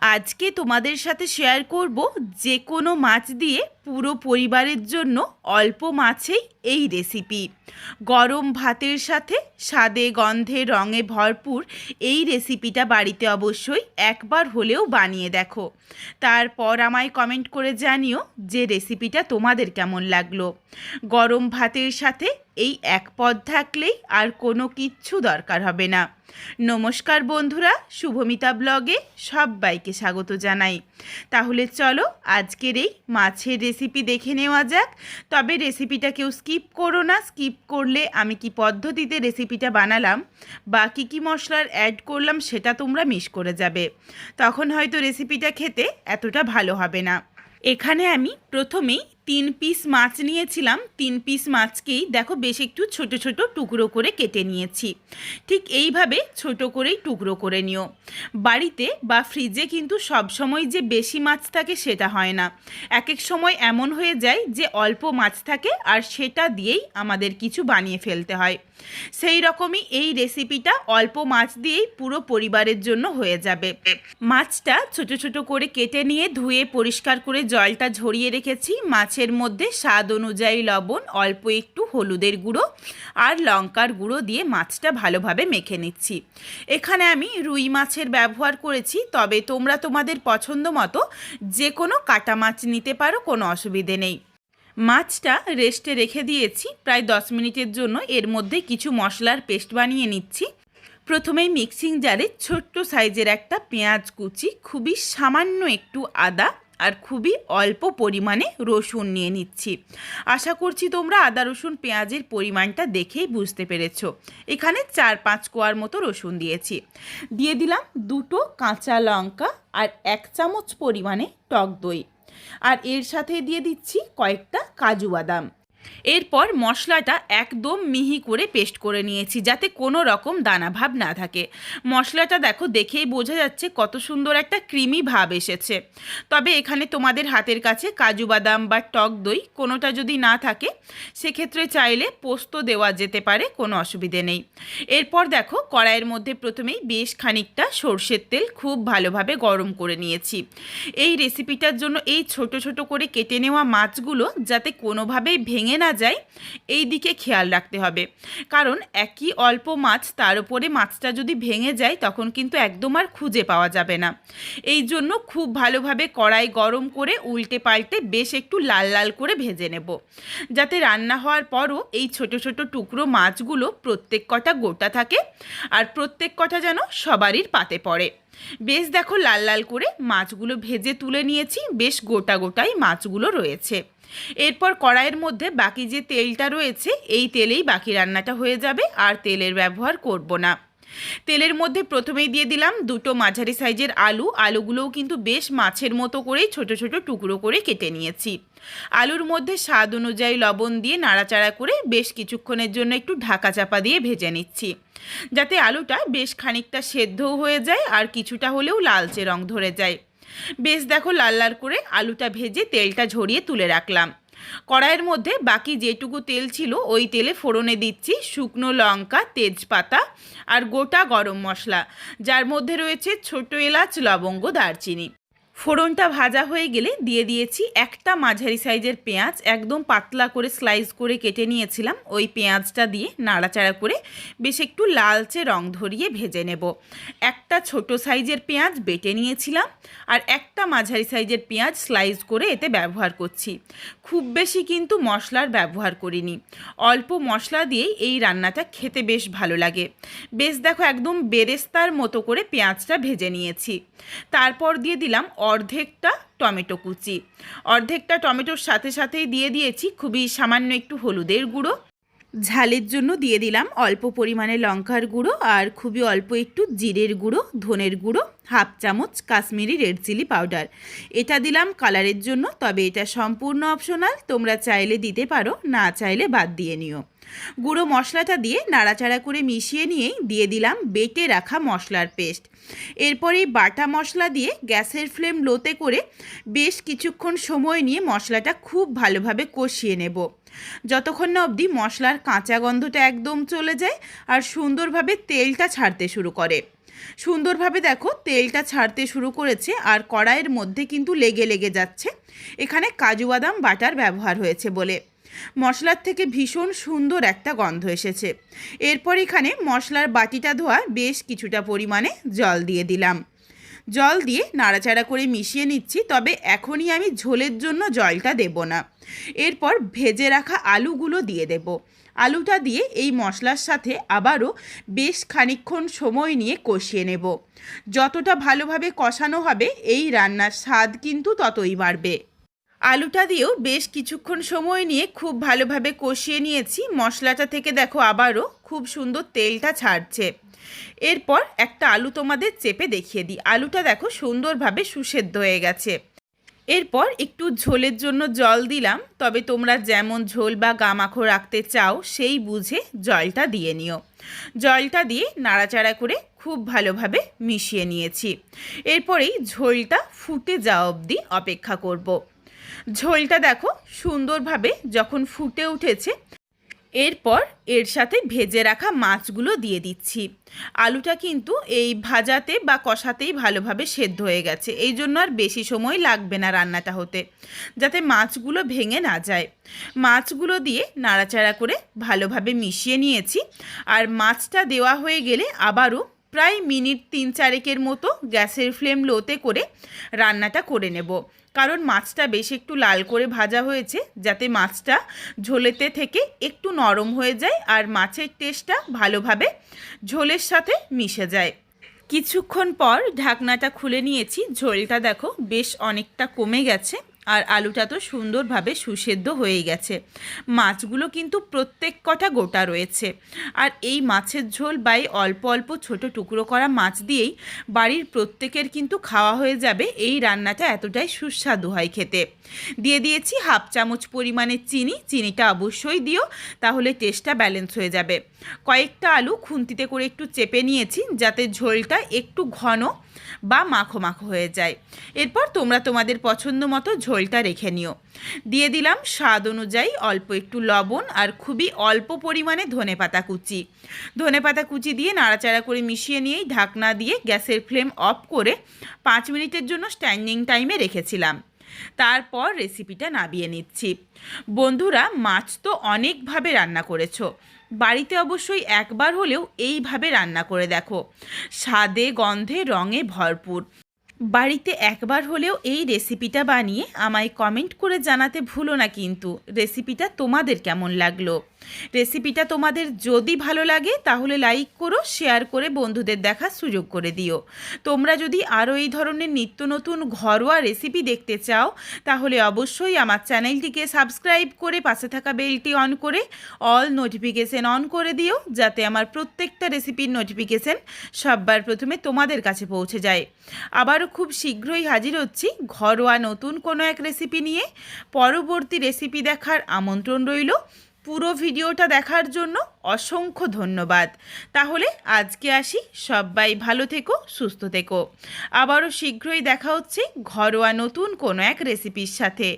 আজকে তোমাদের সাথে শেয়ার করব যে কোনো মাছ দিয়ে পুরো পরিবারের জন্য অল্প মাছেই এই রেসিপি গরম ভাতের সাথে স্বাদে, গন্ধে, রঙে ভরপুর এই রেসিপিটা বাড়িতে অবশ্যই একবার হলেও বানিয়ে দেখো। তারপর আমায় কমেন্ট করে জানিও যে রেসিপিটা তোমাদের কেমন লাগল। গরম ভাতের সাথে এই এক পদ থাকলেই আর কোনো কিচ্ছু দরকার হবে না। নমস্কার বন্ধুরা, শুভমিতা ব্লগে সবাইকে স্বাগত জানাই। তাহলে চলো আজকের এই মাছের রেসিপি দেখে নেওয়া যাক। তবে রেসিপিটা কেউ স্কিপ করো না স্কিপ করলে আমি কি পদ্ধতিতে রেসিপিটা বানালাম বা কী কী মশলার অ্যাড করলাম সেটা তোমরা মিস করে যাবে। তখন হয়তো রেসিপিটা খেতে এতটা ভালো হবে না। এখানে আমি প্রথমেই তিন পিস মাছ নিয়েছিলাম। তিন পিস মাছকেই দেখো বেশ একটু ছোট ছোট টুকরো করে কেটে নিয়েছি। ঠিক এইভাবে ছোট করেই টুকরো করে নিও। বাড়িতে বা ফ্রিজে কিন্তু সব সময় যে বেশি মাছ থাকে সেটা হয় না। এক এক সময় এমন হয়ে যায় যে অল্প মাছ থাকে আর সেটা দিয়েই আমাদের কিছু বানিয়ে ফেলতে হয়। সেই রকমই এই রেসিপিটা অল্প মাছ দিয়েই পুরো পরিবারের জন্য হয়ে যাবে। মাছটা ছোট ছোট করে কেটে নিয়ে ধুয়ে পরিষ্কার করে জলটা ঝরিয়ে রেখেছি। মাছের মধ্যে স্বাদ অনুযায়ী লবণ, অল্প একটু হলুদের গুঁড়ো আর লঙ্কার গুঁড়ো দিয়ে মাছটা ভালোভাবে মেখে নিচ্ছি। এখানে আমি রুই মাছের ব্যবহার করেছি, তবে তোমরা তোমাদের পছন্দ মতো যে কোনো কাটা মাছ নিতে পারো, কোনো অসুবিধে নেই। মাছটা রেস্টে রেখে দিয়েছি। প্রায় দশ মিনিটের জন্য এর মধ্যে কিছু মশলার পেস্ট বানিয়ে নিচ্ছি। প্রথমেই মিক্সিং জারে ছোট্ট সাইজের একটা পেঁয়াজ কুচি, খুবই সামান্য একটু আদা আর খুবই অল্প পরিমাণে রসুন নিয়ে নিচ্ছি। আশা করছি তোমরা আদা, রসুন, পেঁয়াজের পরিমাণটা দেখেই বুঝতে পেরেছ। এখানে চার পাঁচ কোয়ার মতো রসুন দিয়েছি। দিয়ে দিলাম দুটো কাঁচা লঙ্কা আর এক চামচ পরিমাণে টক দই। আর এর সাথে দিয়ে দিচ্ছি কয়েকটা কাজু বাদাম। এরপর মশলাটা একদম মিহি করে পেস্ট করে নিয়েছি, যাতে কোনো রকম দানা ভাব না থাকে। মশলাটা দেখো দেখেই বোঝা যাচ্ছে কত সুন্দর একটা ক্রিমি ভাব এসেছে। তবে এখানে তোমাদের হাতের কাছে কাজু বাদাম বা টক দই কোনোটা যদি না থাকে, সেক্ষেত্রে চাইলে পোস্ত দেওয়া যেতে পারে, কোনো অসুবিধে নেই। এরপর দেখো কড়াইয়ের মধ্যে প্রথমেই বেশ খানিকটা সর্ষের তেল খুব ভালোভাবে গরম করে নিয়েছি। এই রেসিপিটার জন্য এই ছোট ছোট করে কেটে নেওয়া মাছগুলো যাতে কোনোভাবেই ভেঙে না যায়, এই দিকে খেয়াল রাখতে হবে। কারণ একই অল্প মাছ তার উপরে মাছটা যদি ভেঙে যায়, তখন কিন্তু একদম আর খুঁজে পাওয়া যাবে না। এই জন্য খুব ভালোভাবে কড়াই গরম করে উল্টে পাল্টে বেশ একটু লাল লাল করে ভেজে নেব। যাতে রান্না হওয়ার পরও এই ছোট ছোট টুকরো মাছগুলো প্রত্যেক কটা গোটা থাকে আর প্রত্যেক কটা যেন সবারই পাতে পড়ে। বেশ দেখো লাল লাল করে মাছগুলো ভেজে তুলে নিয়েছি, বেশ গোটা গোটাই মাছগুলো রয়েছে। এরপর কড়াইয়ের মধ্যে বাকি যে তেলটা রয়েছে, এই তেলেই বাকি রান্নাটা হয়ে যাবে, আর তেলের ব্যবহার করব না। তেলের মধ্যে প্রথমেই দিয়ে দিলাম দুটো মাঝারি সাইজের আলু। আলুগুলোও কিন্তু বেশ মাছের মতো করেই ছোট ছোট টুকরো করে কেটে নিয়েছি। আলুর মধ্যে স্বাদ অনুযায়ী লবণ দিয়ে নাড়াচাড়া করে বেশ কিছুক্ষণের জন্য একটু ঢাকা চাপা দিয়ে ভেজে নিচ্ছি। যাতে আলুটা বেশ খানিকটা সেদ্ধও হয়ে যায় আর কিছুটা হলেও লালচে রং ধরে যায়। বেশ দেখো লাল লাল করে আলুটা ভেজে তেলটা ঝরিয়ে তুলে রাখলাম। কড়াইয়ের মধ্যে বাকি যেটুকু তেল ছিল ওই তেলে ফোড়নে দিচ্ছি শুকনো লঙ্কা, তেজপাতা আর গোটা গরম মশলা। যার মধ্যে রয়েছে ছোট এলাচ, লবঙ্গ, দারচিনি। ফোড়নটা ভাজা হয়ে গেলে দিয়ে দিয়েছি একটা মাঝারি সাইজের পেঁয়াজ। একদম পাতলা করে স্লাইস করে কেটে নিয়েছিলাম। ওই পেঁয়াজটা দিয়ে নাড়াচাড়া করে বেশ একটু লালচে রং ধরিয়ে ভেজে নেব। একটা ছোট সাইজের পেঁয়াজ বেটে নিয়েছিলাম আর একটা মাঝারি সাইজের পেঁয়াজ স্লাইস করে এতে ব্যবহার করছি। খুব বেশি কিন্তু মশলার ব্যবহার করিনি। অল্প মশলা দিয়েই এই রান্নাটা খেতে বেশ ভালো লাগে। বেশ দেখো একদম বেরেস্তার মতো করে পেঁয়াজটা ভেজে নিয়েছি। তারপর দিয়ে দিলাম অর্ধেকটা টমেটো কুচি। অর্ধেকটা টমেটোর সাথে সাথেই দিয়ে দিয়েছি খুবই সামান্য একটু হলুদের গুঁড়ো। ঝালের জন্য দিয়ে দিলাম অল্প পরিমাণে লঙ্কার গুঁড়ো আর খুবই অল্প একটু জিরের গুঁড়ো, ধনের গুঁড়ো। হাফ চামচ কাশ্মীরি রেড চিলি পাউডার। এটা দিলাম কালারের জন্য, তবে এটা সম্পূর্ণ অপশনাল, তোমরা চাইলে দিতে পারো, না চাইলে বাদ দিয়ে নিও। গুঁড়ো মশলাটা দিয়ে নাড়াচাড়া করে মিশিয়ে নিয়েই দিয়ে দিলাম বেটে রাখা মশলার পেস্ট। এরপর বাটা মশলা দিয়ে গ্যাসের ফ্লেম লোতে করে বেশ কিছুক্ষণ সময় নিয়ে মশলাটা খুব ভালোভাবে কষিয়ে নেব। যতক্ষণ না অবধি মশলার কাঁচা গন্ধটা একদম চলে যায় আর সুন্দরভাবে তেলটা ছাড়তে শুরু করে। সুন্দরভাবে দেখো তেলটা ছাড়তে শুরু করেছে আর কড়াইয়ের মধ্যে কিন্তু লেগে লেগে যাচ্ছে। এখানে কাজু বাদাম বাটার ব্যবহার হয়েছে বলে। মশলার থেকে ভীষণ সুন্দর একটা গন্ধ এসেছে। এরপর এখানে মশলার বাটিটা ধোয়া বেশ কিছুটা পরিমাণে জল দিয়ে দিলাম। জল দিয়ে নাড়াচাড়া করে মিশিয়ে নিচ্ছি, তবে এখনই আমি ঝোলের জন্য জলটা দেব না। এরপর ভেজে রাখা আলুগুলো দিয়ে দেব। আলুটা দিয়ে এই মশলার সাথে আবারও বেশ খানিক্ষণ সময় নিয়ে কষিয়ে নেব। যতটা ভালোভাবে কষানো হবে, এই রান্নার স্বাদ কিন্তু ততই বাড়বে। আলুটা দিয়েও বেশ কিছুক্ষণ সময় নিয়ে খুব ভালোভাবে কষিয়ে নিয়েছি। মশলাটা থেকে দেখো আবারও খুব সুন্দর তেলটা ছাড়ছে। এরপর একটা আলু তোমাদের চেপে দেখিয়ে দিই। আলুটা দেখো সুন্দরভাবে সুসেদ্ধ হয়ে গেছে। এরপর একটু ঝোলের জন্য জল দিলাম। তবে তোমরা যেমন ঝোল বা গামাখো রাখতে চাও, সেই বুঝে জলটা দিয়ে নিও। জলটা দিয়ে নাড়াচাড়া করে খুব ভালোভাবে মিশিয়ে নিয়েছি। এরপরেই ঝোলটা ফুটে যাওয়া অবধি অপেক্ষা করব। ঝোলটা দেখো সুন্দরভাবে যখন ফুটে উঠেছে, এরপর এর সাথে ভেজে রাখা মাছগুলো দিয়ে দিচ্ছি। আলুটা কিন্তু এই ভাজাতে বা কষাতেই ভালোভাবে সেদ্ধ হয়ে গেছে, এই জন্য আর বেশি সময় লাগবে না রান্নাটা হতে, যাতে মাছগুলো ভেঙে না যায়। মাছগুলো দিয়ে নাড়াচাড়া করে ভালোভাবে মিশিয়ে নিয়েছি, আর মাছটা দেওয়া হয়ে গেলে আবারও প্রায় মিনিট তিন চারেকের মতো গ্যাসের ফ্লেম লোতে করে রান্নাটা করে নেব। কারণ মাছটা বেশ একটু লাল করে ভাজা হয়েছে, যাতে মাছটা ঝোলেতে থেকে একটু নরম হয়ে যায় আর মাছের টেস্টটা ভালোভাবে ঝোলের সাথে মিশে যায়। কিছুক্ষণ পর ঢাকনাটা খুলে নিয়েছি। ঝোলটা দেখো বেশ অনেকটা কমে গেছে। আর আলুটা তো সুন্দরভাবে সুসেদ্ধ হয়ে গেছে। মাছগুলো কিন্তু প্রত্যেক কটা গোটা রয়েছে। আর এই মাছের ঝোল বা এই অল্প অল্প ছোট টুকরো করা মাছ দিয়েই বাড়ির প্রত্যেকের কিন্তু খাওয়া হয়ে যাবে। এই রান্নাটা এতটাই সুস্বাদু হয় খেতে। দিয়ে দিয়েছি হাফ চামচ পরিমাণে চিনি। চিনিটা অবশ্যই দিও, তাহলে টেস্টটা ব্যালেন্স হয়ে যাবে। কয়েকটা আলু খুন্তিতে করে একটু চেপে নিয়েছি, যাতে ঝোলটা একটু ঘন বা মাখো মাখো হয়ে যায়। এরপর তোমরা তোমাদের পছন্দ মতো ঝোলটা রেখে নিও। দিয়ে দিলাম স্বাদ অনুযায়ী অল্প একটু লবণ আর খুবই অল্প পরিমাণে ধনে পাতা কুচি। ধনে পাতা কুচি দিয়ে নাড়াচাড়া করে মিশিয়ে নিয়েই ঢাকনা দিয়ে গ্যাসের ফ্লেম অফ করে পাঁচ মিনিটের জন্য স্ট্যান্ডিং টাইমে রেখেছিলাম। তারপর রেসিপিটা নাবিয়ে নিচ্ছি। বন্ধুরা, মাছ তো অনেকভাবে রান্না করেছ। বাড়িতে অবশ্যই একবার হলেও এইভাবে রান্না করে দেখো। স্বাদে, গন্ধে, রঙে ভরপুর। বাড়িতে একবার হলেও এই রেসিপিটা বানিয়ে আমায় কমেন্ট করে জানাতে ভুলো না কিন্তু। রেসিপিটা তোমাদের কেমন লাগল? রেসিপিটা তোমাদের যদি ভালো লাগে তাহলে লাইক করো, শেয়ার করে বন্ধুদের দেখার সুযোগ করে দিও। তোমরা যদি আরও এই ধরনের নিত্য নতুন ঘরোয়া রেসিপি দেখতে চাও, তাহলে অবশ্যই আমার চ্যানেলটিকে সাবস্ক্রাইব করে পাশে থাকা বেলটি অন করে অল নোটিফিকেশন অন করে দিও, যাতে আমার প্রত্যেকটা রেসিপির নোটিফিকেশন সববার প্রথমে তোমাদের কাছে পৌঁছে যায়। আবারও খুব শীঘ্রই হাজির হচ্ছি। ঘরোয়া নতুন কোনো এক রেসিপি নিয়ে। পরবর্তী রেসিপি দেখার আমন্ত্রণ রইল। পুরো ভিডিওটা দেখার জন্য অসংখ্য ধন্যবাদ। তাহলে আজকে আসি। সবাই ভালো থেকো, সুস্থ থেকো। আবারও শীঘ্রই দেখা হচ্ছে ঘরোয়া নতুন কোনো এক রেসিপির সাথে।